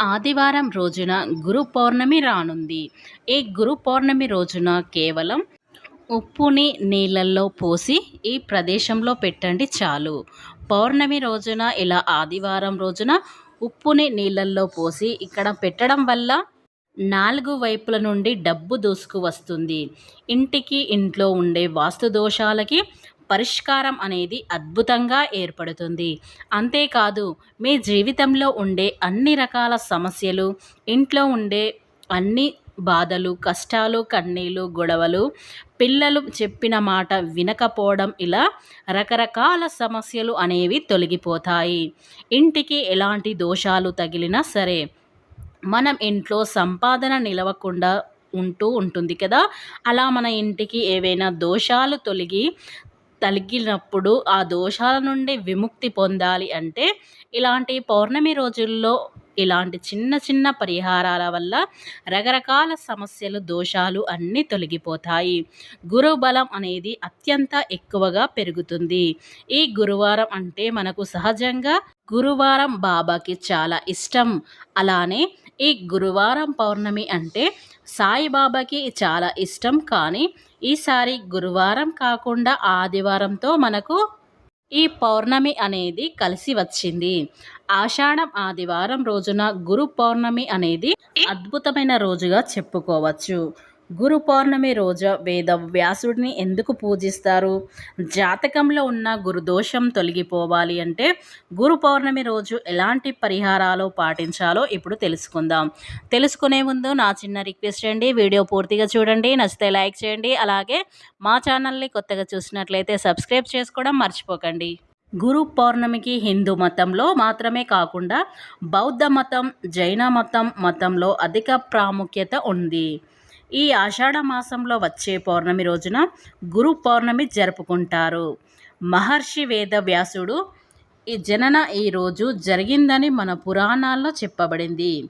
ఆదివారం రోజున గురు పౌర్ణమి రానుంది. ఈ గురు పౌర్ణమి రోజున కేవలం ఉప్పుని నీళ్ళల్లో పోసి ఈ ప్రదేశంలో పెట్టండి చాలు. పౌర్ణమి రోజున ఇలా ఆదివారం రోజున ఉప్పుని నీళ్ళల్లో పోసి ఇక్కడ పెట్టడం వల్ల నాలుగు వైపుల నుండి డబ్బు దూసుకు వస్తుంది. ఇంటికి ఇంట్లో ఉండే వాస్తు దోషాలకి పరిష్కారం అనేది అద్భుతంగా ఏర్పడుతుంది. అంతేకాదు మీ జీవితంలో ఉండే అన్ని రకాల సమస్యలు ఇంట్లో ఉండే అన్ని బాధలు కష్టాలు కన్నీళ్ళు గొడవలు పిల్లలు చెప్పిన మాట వినకపోవడం ఇలా రకరకాల సమస్యలు అనేవి తొలగిపోతాయి. ఇంటికి ఎలాంటి దోషాలు తగిలినా సరే మనం ఇంట్లో సంపాదన నిలవకుండా ఉంటూ ఉంటుంది కదా? అలా మన ఇంటికి ఏవైనా దోషాలు తొలగి తగిలినప్పుడు ఆ దోషాల నుండి విముక్తి పొందాలి అంటే ఇలాంటి పౌర్ణమి రోజుల్లో ఇలాంటి చిన్న చిన్న పరిహారాల వల్ల రకరకాల సమస్యలు దోషాలు అన్నీ తొలగిపోతాయి. గురు బలం అనేది అత్యంత ఎక్కువగా పెరుగుతుంది. ఈ గురువారం అంటే మనకు సహజంగా గురువారం బాబాకి చాలా ఇష్టం. అలానే ఈ గురువారం పౌర్ణమి అంటే సాయిబాబాకి చాలా ఇష్టం. కానీ ఈసారి గురువారం కాకుండా ఆదివారంతో మనకు ఈ పౌర్ణమి అనేది కలిసి వచ్చింది. ఆషాఢం ఆదివారం రోజున గురు పౌర్ణమి అనేది అద్భుతమైన రోజుగా చెప్పుకోవచ్చు. గురు పౌర్ణమి రోజు వేద వ్యాసుడిని ఎందుకు పూజిస్తారు? జాతకంలో ఉన్న గురుదోషం తొలగిపోవాలి అంటే గురు పౌర్ణమి రోజు ఎలాంటి పరిహారాలు పాటించాలో ఇప్పుడు తెలుసుకుందాం. తెలుసుకునే ముందు నా చిన్న రిక్వెస్ట్ అండి వీడియో పూర్తిగా చూడండి నచ్చితే లైక్ చేయండి అలాగే మా ఛానల్ని కొత్తగా చూసినట్లయితే సబ్స్క్రైబ్ చేసుకోవడం మర్చిపోకండి. గురు పౌర్ణమికి హిందూ మతంలో మాత్రమే కాకుండా బౌద్ధ మతం జైన మతం మతంలో అధిక ప్రాముఖ్యత ఉంది. ఈ ఆషాఢ మాసంలో వచ్చే పౌర్ణమి రోజున గురు పౌర్ణమి జరుపుకుంటారు. మహర్షి వేద వ్యాసుడు ఈ జనన ఈరోజు జరిగిందని మన పురాణాల్లో చెప్పబడింది.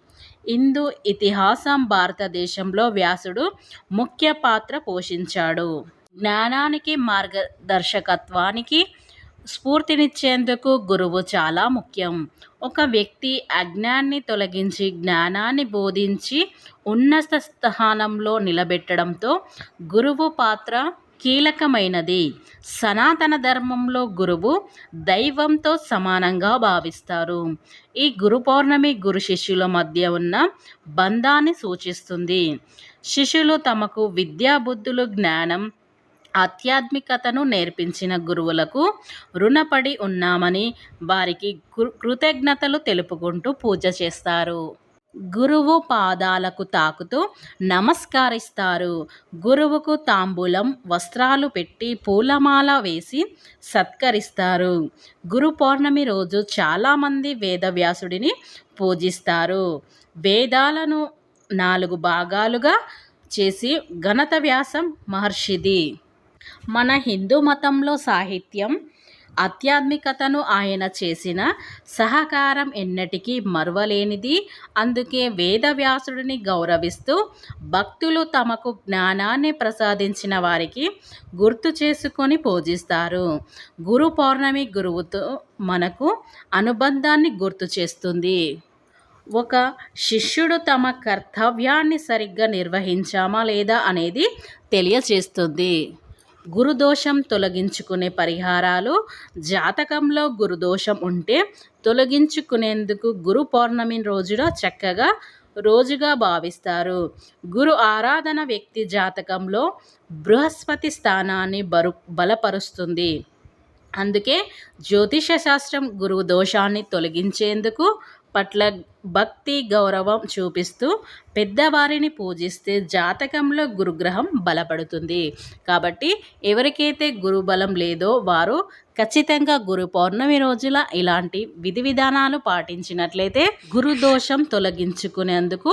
హిందూ ఇతిహాసం భారతదేశంలో వ్యాసుడు ముఖ్య పాత్ర పోషించాడు. జ్ఞానానికి మార్గదర్శకత్వానికి స్ఫూర్తినిచ్చేందుకు గురువు చాలా ముఖ్యం. ఒక వ్యక్తి అజ్ఞాన్ని తొలగించి జ్ఞానాన్ని బోధించి ఉన్నత స్థానంలో నిలబెట్టడంతో గురువు పాత్ర కీలకమైనది. సనాతన ధర్మంలో గురువు దైవంతో సమానంగా భావిస్తారు. ఈ గురు పౌర్ణమి గురు శిష్యుల మధ్య ఉన్న బంధాన్ని సూచిస్తుంది. శిష్యులు తమకు విద్యాబుద్ధులు జ్ఞానం ఆధ్యాత్మికతను నేర్పించిన గురువులకు రుణపడి ఉన్నామని వారికి కృతజ్ఞతలు తెలుపుకుంటూ పూజ చేస్తారు. గురువు పాదాలకు తాకుతూ నమస్కరిస్తారు. గురువుకు తాంబూలం వస్త్రాలు పెట్టి పూలమాల వేసి సత్కరిస్తారు. గురు పౌర్ణమి రోజు చాలామంది వేదవ్యాసుడిని పూజిస్తారు. వేదాలను నాలుగు భాగాలుగా చేసి ఘనత వ్యాసం మహర్షిది మన హిందూ మతంలో సాహిత్యం ఆధ్యాత్మికతను ఆయన చేసిన సహకారం ఎన్నటికీ మరువలేనిది. అందుకే వేదవ్యాసుడిని గౌరవిస్తూ భక్తులు తమకు జ్ఞానాన్ని ప్రసాదించిన వారికి గుర్తు చేసుకొని పూజిస్తారు. గురు పౌర్ణమి గురువుతో మనకు అనుబంధాన్ని గుర్తు చేస్తుంది. ఒక శిష్యుడు తమ కర్తవ్యాన్ని సరిగ్గా నిర్వహించామా లేదా అనేది తెలియచేస్తుంది. గురుదోషం తొలగించుకునే పరిహారాలు. జాతకంలో గురుదోషం ఉంటే తొలగించుకునేందుకు గురు పౌర్ణమి రోజున చక్కగా రోజుగా భావిస్తారు. గురు ఆరాధన వ్యక్తి జాతకంలో బృహస్పతి స్థానాన్ని బరు బలపరుస్తుంది. అందుకే జ్యోతిష శాస్త్రం గురువు దోషాన్ని తొలగించేందుకు పట్ల భక్తి గౌరవం చూపిస్తూ పెద్దవారిని పూజిస్తే జాతకంలో గురుగ్రహం బలపడుతుంది. కాబట్టి ఎవరికైతే గురుబలం లేదో వారు ఖచ్చితంగా గురు పౌర్ణమి రోజుల ఇలాంటి విధి విధానాలు పాటించినట్లయితే గురు దోషం తొలగించుకునేందుకు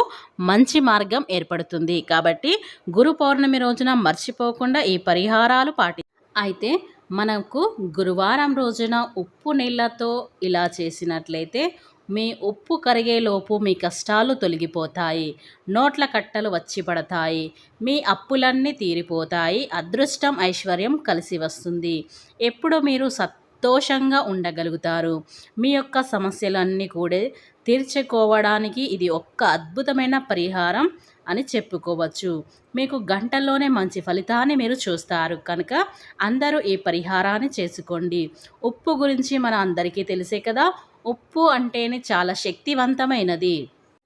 మంచి మార్గం ఏర్పడుతుంది. కాబట్టి గురు పౌర్ణమి రోజున మర్చిపోకుండా ఈ పరిహారాలు పాటి అయితే మనకు గురువారం రోజున ఉప్పు నీళ్ళతో ఇలా చేసినట్లయితే మీ ఉప్పు కరిగేలోపు మీ కష్టాలు తొలగిపోతాయి. నోట్ల కట్టలు వచ్చి పడతాయి మీ అప్పులన్నీ తీరిపోతాయి. అదృష్టం ఐశ్వర్యం కలిసి వస్తుంది. ఎప్పుడు మీరు సంతోషంగా ఉండగలుగుతారు. మీ యొక్క సమస్యలన్నీ కూడా తీర్చుకోవడానికి ఇది ఒక్క అద్భుతమైన పరిహారం అని చెప్పుకోవచ్చు. మీకు గంటల్లోనే మంచి ఫలితాన్ని మీరు చూస్తారు. కనుక అందరూ ఈ పరిహారాన్ని చేసుకోండి. ఉప్పు గురించి మన అందరికీ తెలిసే కదా. ఉప్పు అంటేనే చాలా శక్తివంతమైనది.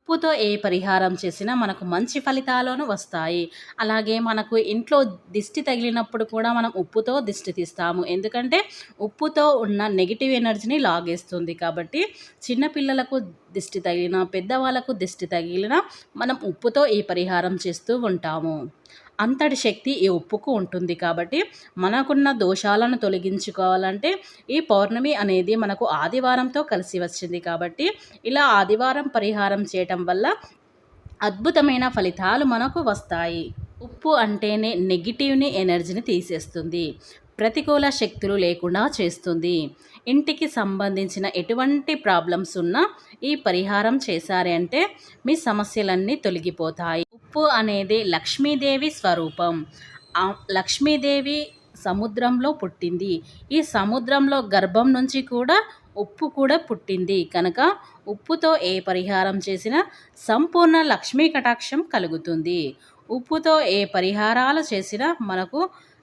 ఉప్పుతో ఏ పరిహారం చేసినా మనకు మంచి ఫలితాలను వస్తాయి. అలాగే మనకు ఇంట్లో దిష్టి తగిలినప్పుడు కూడా మనం ఉప్పుతో దిష్టి తీస్తాము. ఎందుకంటే ఉప్పుతో ఉన్న నెగిటివ్ ఎనర్జీని లాగేస్తుంది కాబట్టి చిన్నపిల్లలకు దిష్టి తగిలిన పెద్దవాళ్ళకు దిష్టి తగిలిన మనం ఉప్పుతో ఈ పరిహారం చేస్తూ ఉంటాము. అంతటి శక్తి ఈ ఉప్పుకు ఉంటుంది కాబట్టి మనకున్న దోషాలను తొలగించుకోవాలంటే ఈ పౌర్ణమి అనేది మనకు ఆదివారంతో కలిసి వచ్చింది కాబట్టి ఇలా ఆదివారం పరిహారం చేయటం వల్ల అద్భుతమైన ఫలితాలు మనకు వస్తాయి. ఉప్పు అంటేనే నెగిటివ్ని ఎనర్జీని తీసేస్తుంది. ప్రతికూల శక్తులు లేకుండా చేస్తుంది. ఇంటికి సంబంధించిన ఎటువంటి ప్రాబ్లమ్స్ ఉన్నా ఈ పరిహారం చేశారంటే మీ సమస్యలన్నీ తొలగిపోతాయి. ఉప్పు అనేది లక్ష్మీదేవి స్వరూపం. లక్ష్మీదేవి సముద్రంలో పుట్టింది. ఈ సముద్రంలో గర్భం నుంచి కూడా ఉప్పు కూడా పుట్టింది. కనుక ఉప్పుతో ఏ పరిహారం చేసినా సంపూర్ణ లక్ష్మీ కటాక్షం కలుగుతుంది. ఉప్పుతో ఏ పరిహారాలు చేసినా మనకు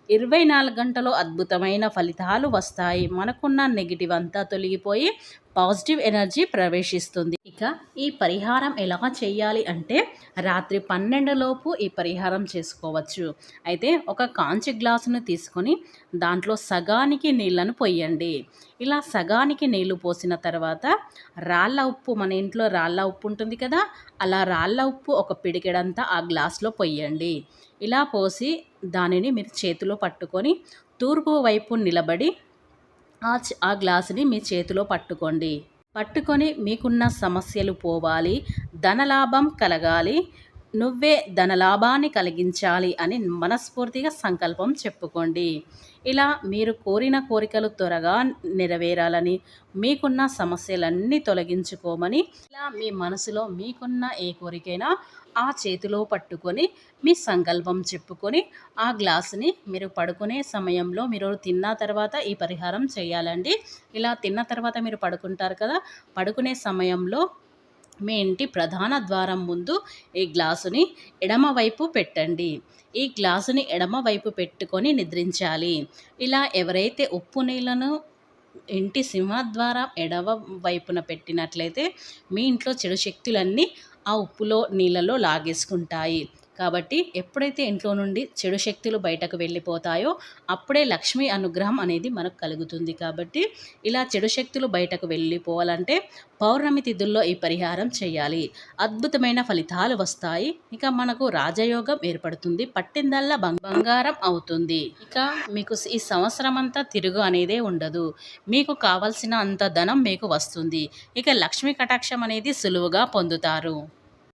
ఇరవై నాలుగు గంటలు అద్భుతమైన ఫలితాలు వస్తాయి. మనకున్న నెగిటివ్ అంతా తొలగిపోయి పాజిటివ్ ఎనర్జీ ప్రవేశిస్తుంది. ఇక ఈ పరిహారం ఎలా చేయాలి అంటే రాత్రి పన్నెండులోపు ఈ పరిహారం చేసుకోవచ్చు. అయితే ఒక కాంచి గ్లాసును తీసుకొని దాంట్లో సగానికి నీళ్ళను పోయండి. ఇలా సగానికి నీళ్ళు పోసిన తర్వాత రాళ్ళ ఉప్పు మన ఇంట్లో రాళ్ళ ఉప్పు ఉంటుంది కదా అలా రాళ్ళ ఉప్పు ఒక పిడికెడంతా ఆ గ్లాస్లో పోయండి. ఇలా పోసి దానిని మీరు చేతిలో పట్టుకొని తూర్పు వైపు నిలబడి ఆ గ్లాసుని మీ చేతిలో పట్టుకోండి. పట్టుకొని మీకున్న సమస్యలు పోవాలి ధనలాభం కలగాలి నువ్వే ధనలాభాన్ని కలిగించాలి అని మనస్ఫూర్తిగా సంకల్పం చెప్పుకోండి. ఇలా మీరు కోరిన కోరికలు త్వరగా నెరవేరాలని మీకున్న సమస్యలన్నీ తొలగించుకోమని ఇలా మీ మనసులో మీకున్న ఏ కోరికైనా ఆ చేతిలో పట్టుకొని మీ సంకల్పం చెప్పుకొని ఆ గ్లాసుని మీరు పడుకునే సమయంలో మీరు తిన్న తర్వాత ఈ పరిహారం చేయాలండి. ఇలా తిన్న తర్వాత మీరు పడుకుంటారు కదా పడుకునే సమయంలో మీ ఇంటి ప్రధాన ద్వారం ముందు ఈ గ్లాసుని ఎడమవైపు పెట్టండి. ఈ గ్లాసుని ఎడమవైపు పెట్టుకొని నిద్రించాలి. ఇలా ఎవరైతే ఉప్పు నీళ్ళను ఇంటి సింహద్వారం ఎడవ వైపున పెట్టినట్లయితే మీ ఇంట్లో చెడు శక్తులన్నీ ఆ ఉప్పులో నీళ్ళలో లాగేసుకుంటాయి. కాబట్టి ఎప్పుడైతే ఇంట్లో నుండి చెడు శక్తులు బయటకు వెళ్ళిపోతాయో అప్పుడే లక్ష్మీ అనుగ్రహం అనేది మనకు కలుగుతుంది కాబట్టి ఇలా చెడు శక్తులు బయటకు వెళ్ళిపోవాలంటే పౌర్ణమి తిథుల్లో ఈ పరిహారం చేయాలి. అద్భుతమైన ఫలితాలు వస్తాయి. ఇక మనకు రాజయోగం ఏర్పడుతుంది. పట్టిందల్లా బంగారం అవుతుంది. ఇక మీకు ఈ సంవత్సరం అంతా తిరుగు అనేదే ఉండదు. మీకు కావలసిన అంత ధనం మీకు వస్తుంది. ఇక లక్ష్మీ కటాక్షం అనేది సులువుగా పొందుతారు.